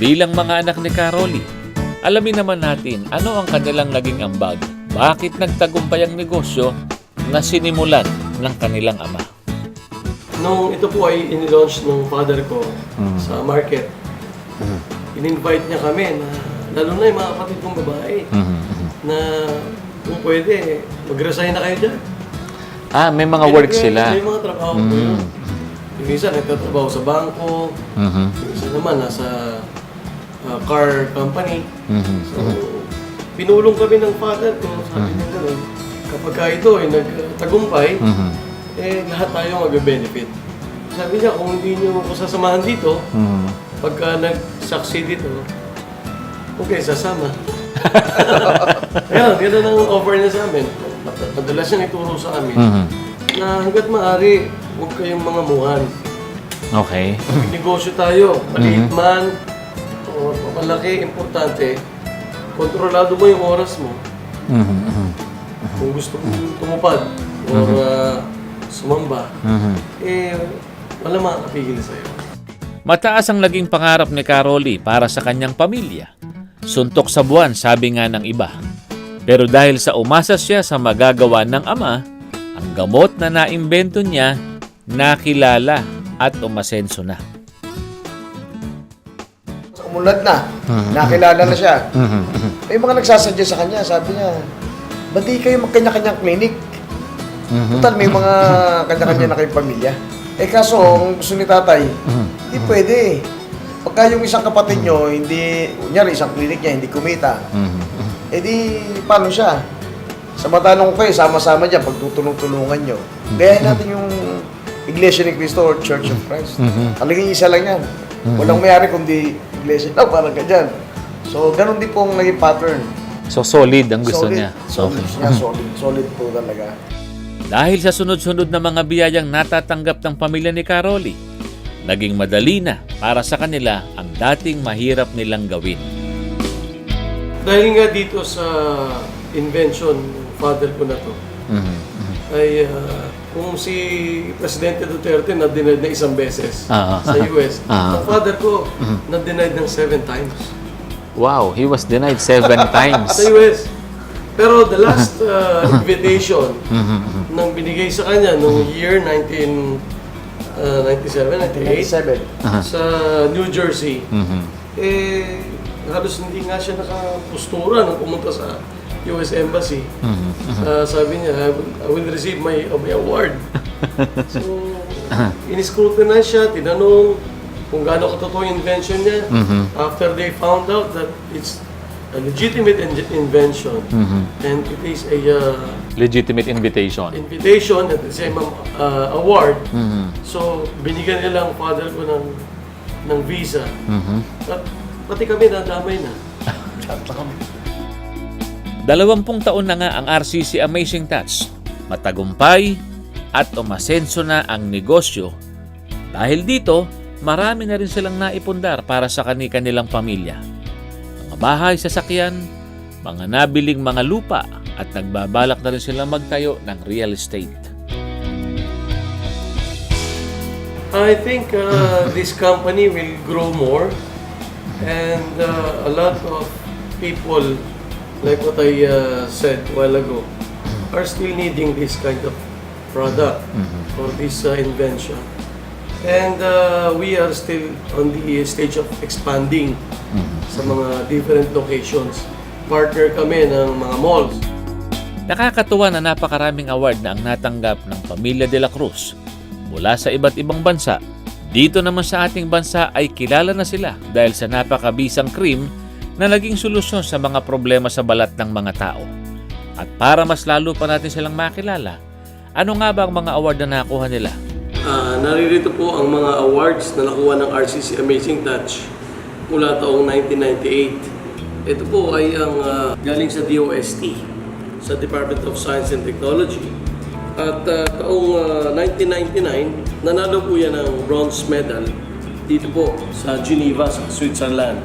Bilang mga anak ni Caroli, alamin naman natin ano ang kanilang naging ambag. Bakit nagtagumpay ang negosyo na sinimulan ng kanilang ama? Nung ito po ay in-launch ng father ko sa market, in-invite niya kami na, lalo na yung mga kapatid kong babae, na kung pwede, mag-resign na kayo dyan. Ah, may mga May- work may- sila. May mga trabaho po yun. Yung isa nagtatrabaho sa bangko, yung isa naman nasa ah, car company. So, pinulong kami ng father ko, sabi niya gano'n, kapag ka ito ay nagtagumpay, eh lahat tayo mag-benefit. Sabi niya, kung hindi niyo ako sasamahan dito, pagka nag-succeed ito, okay, sasama. Ganun, ganun ang offer niya sa amin. Madalas niya ituro sa amin na hanggat maaari, huwag kayong mga muhan. Okay. Negosyo tayo, maliit man, o malaki, importante, kontrolado mo yung oras mo. Kung gusto mong tumupad o uh, sumamba, eh, wala makakapigil sa'yo. Mataas ang naging pangarap ni Caroli para sa kanyang pamilya. Suntok sa buwan, sabi nga ng iba. Pero dahil sa umasa siya sa magagawa ng ama, ang gamot na naimbento niya, nakilala at umasenso na. Umunlad na. Nakilala na siya. May mga nagsasadya sa kanya. Sabi niya, ba't di kayo magkanya-kanyang clinic? Total, may mga kanya-kanya na kayong pamilya. Eh kaso, ang gusto ni tatay, hindi pwede. Pagka yung isang kapatid nyo, hindi, kunyari isang clinic niya, hindi kumita, eh di, paano siya? Sa matanong kayo, sama-sama dyan, pagtutulong-tulungan nyo. Gayahin natin yung Iglesia ni Cristo or Church of Christ. Talagang isa lang yan. Walang mayari kundi Iglesia lang, parang ganyan. So, ganun din po ang naging pattern. So solid ang gusto solid, niya. Solid, niya, solid, solid po talaga. Dahil sa sunod-sunod na mga biyayang natatanggap ng pamilya ni Caroli, naging madali na para sa kanila ang dating mahirap nilang gawin. Dahil nga dito sa invention ng father ko na to, ay ah, kung si Presidente Duterte na-denied na isang beses Ah, sa US, ah. ang father ko na-denied ng seven times Wow, he was denied seven times. sa US. Pero the last ah, invitation nang binigay sa kanya noong year 1997, 98, 97. sa New Jersey, eh, halos hindi nga siya nakapustura nung pumunta sa US Embassy. Ah, sabi niya, I will, I will receive my, my award. so, in-scrutinize siya, tinanong kung gaano katotoo yung invention niya. After they found out that it's a legitimate in- invention and it is a uh, Legitimate invitation. invitation at the same uh, award. So, binigyan nila ang father ko ng ng visa. At pati kami nadamay na. Dalawampung taon na nga ang RCC Amazing Touch. Matagumpay at umasenso na ang negosyo. Dahil dito, marami na rin silang naipundar para sa kani-kanilang pamilya. Mga bahay, sasakyan, mga nabiling mga lupa at nagbabalak na rin silang magtayo ng real estate. I think uh, this company will grow more and uh, a lot of people, like what I uh, said a while ago, are still needing this kind of product or this uh, invention. And uh, we are still on the stage of expanding sa mga different locations. Partner kami ng mga malls. Nakakatuwa na napakaraming award na ang natanggap ng Pamilya de la Cruz mula sa iba't ibang bansa. Dito naman sa ating bansa ay kilala na sila dahil sa napakabisang cream na naging solusyon sa mga problema sa balat ng mga tao. At para mas lalo pa natin silang makilala, ano nga ba ang mga award na nakuha nila? Ah, naririto po ang mga awards na nakuha ng RCC Amazing Touch mula taong 1998. Ito po ay ang ah, galing sa DOST, sa Department of Science and Technology. At ah, taong ah, 1999, nanalo po yan ng bronze medal dito po sa Geneva, sa Switzerland.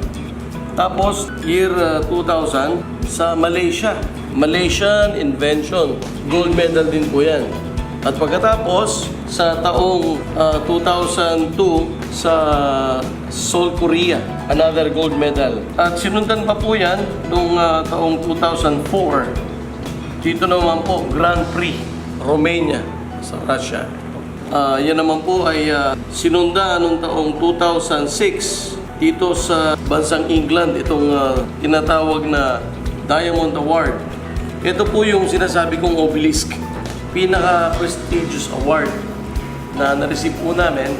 Tapos, year uh, 2000, sa Malaysia. Malaysian Invention. Gold medal din po yan. At pagkatapos, sa taong ah, 2002 sa Seoul, Korea, another gold medal. At sinundan pa po yan noong ah, taong 2004. Dito naman po, Grand Prix, Romania, sa Russia. Ah, yan naman po ay ah, sinunda noong taong 2006 dito sa bansang England itong ah, tinatawag na Diamond Award. Ito po yung sinasabi kong obelisk, pinaka-prestigious award na na-receive po namin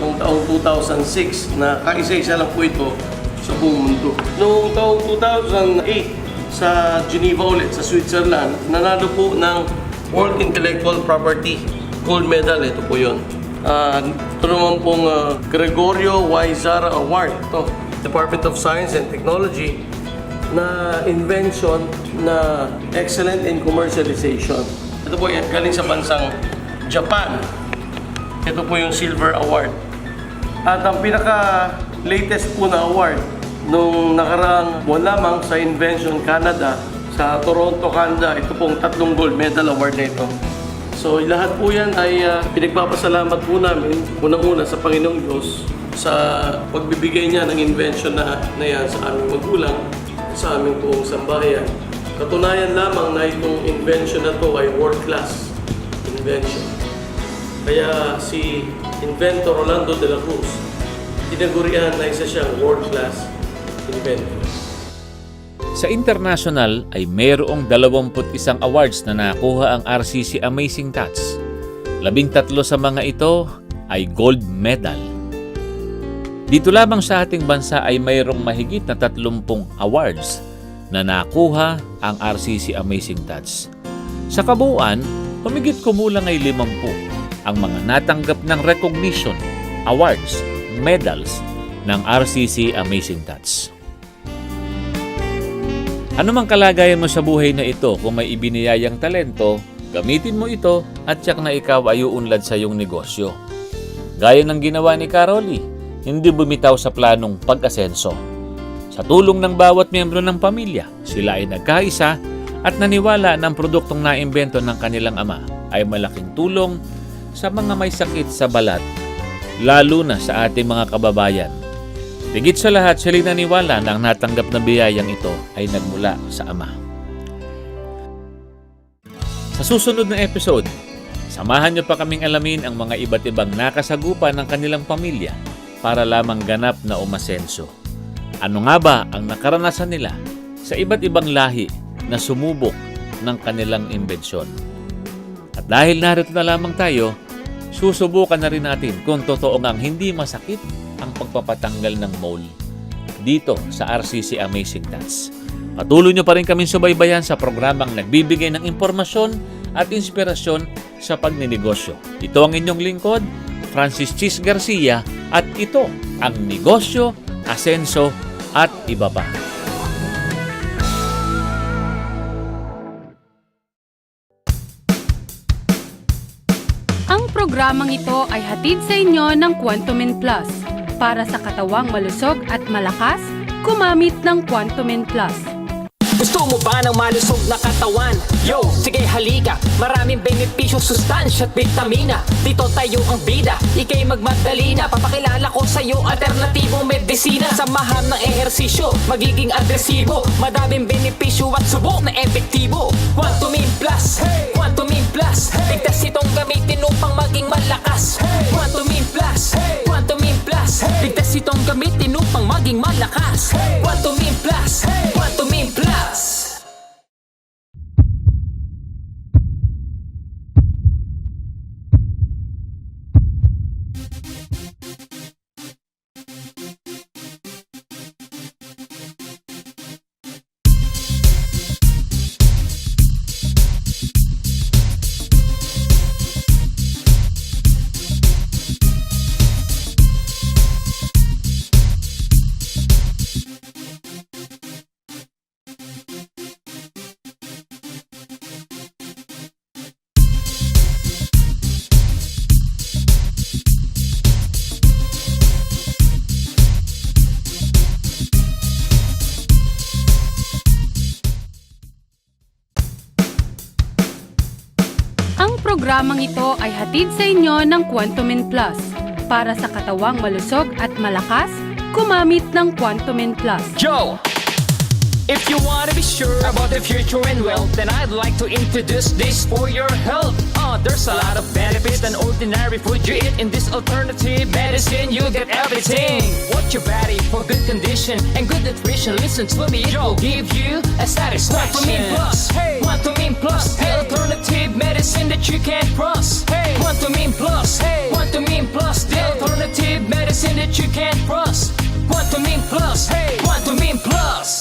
noong taong 2006 na kaisa-isa lang po ito sa buong mundo. Noong taong 2008 sa Geneva ulit, sa Switzerland, nanalo po ng World Intellectual Property Gold Medal. Ito po yun. Ah, ito naman pong ah, Gregorio Y. Zara Award. Ito, Department of Science and Technology na invention na excellent in commercialization. Ito po yan, galing sa bansang Japan. Ito po yung Silver Award. At ang pinaka-latest po na award nung nakaraang buwan lamang sa Invention Canada sa Toronto, Canada, ito pong tatlong gold medal award na ito. So lahat po yan ay ah, pinagpapasalamat po namin unang-una sa Panginoong Diyos sa pagbibigay niya ng invention na, na yan sa aming magulang, sa aming buong sambahayan. Katunayan lamang na itong invention na to ay world-class invention. Kaya si inventor Rolando de la Cruz, tinagurian na isa siyang world-class inventor. Sa international ay mayroong 21 awards na nakuha ang RCC Amazing Touch. Labing tatlo sa mga ito ay gold medal. Dito lamang sa ating bansa ay mayroong mahigit na 30 awards na nakuha ang RCC Amazing Touch. Sa kabuuan, humigit kumulang ay 50 ang mga natanggap ng recognition, awards, medals ng RCC Amazing Touch. Ano mang kalagayan mo sa buhay na ito kung may ibiniyayang talento, gamitin mo ito at tiyak na ikaw ay uunlad sa iyong negosyo. Gaya ng ginawa ni Caroli, hindi bumitaw sa planong pag-asenso. Sa tulong ng bawat miyembro ng pamilya, sila ay nagkaisa at naniwala na ang produktong naimbento ng kanilang ama ay malaking tulong sa mga may sakit sa balat, lalo na sa ating mga kababayan Higit sa lahat, sila naniwala na ang natanggap na biyayang ito ay nagmula sa Ama. Sa susunod na episode, samahan niyo pa kaming alamin ang mga iba't ibang nakasagupan ng kanilang pamilya para lamang ganap na umasenso. Ano nga ba ang nakaranasan nila sa iba't ibang lahi na sumubok ng kanilang imbensyon? At dahil narito na lamang tayo, susubukan na rin natin kung totoo ngang hindi masakit ang pagpapatanggal ng mole dito sa RCC Amazing Touch. Patuloy nyo pa rin kaming subaybayan sa programang nagbibigay ng impormasyon at inspirasyon sa pagninegosyo. Ito ang inyong lingkod, Francis Chis Garcia at ito ang Negosyo, Asenso at iba pa. Ang programang ito ay hatid sa inyo ng Quantumin Plus. Para sa katawang malusog at malakas, kumamit ng Quantumin Plus. Gusto mo ba ng malusog na katawan? Yo, sige halika. Maraming benepisyo, sustansya at vitamina Dito tayo ang bida. Ika'y magmadali na. Papakilala ko sa'yo alternatibong medisina. Samahan ng ehersisyo Magiging agresibo. Madaming benepisyo at subok na epektibo. Quantumin Plus Quantumin Plus Ligtas itong gamitin upang maging malakas Plus Quantumin Plus Ligtas itong gamitin upang maging malakas. Quantumin Plus Quantumin programang ito ay hatid sa inyo ng Quantumin Plus. Para sa katawang malusog at malakas, kumamit ng Quantumin Plus. Yo! If you wanna be sure about the future and wealth, then I'd like to introduce this for your health. Uh, there's a lot of benefits than ordinary food you eat. In this alternative medicine, you get everything. Watch your body for condition and good nutrition. Listen to me, it will give you a satisfaction. One plus, hey. Quantum plus, hey. alternative medicine that you can't trust. Hey. Quantum plus, hey. Quantum plus, the alternative medicine that you can't trust. Quantum plus, hey. Quantum plus.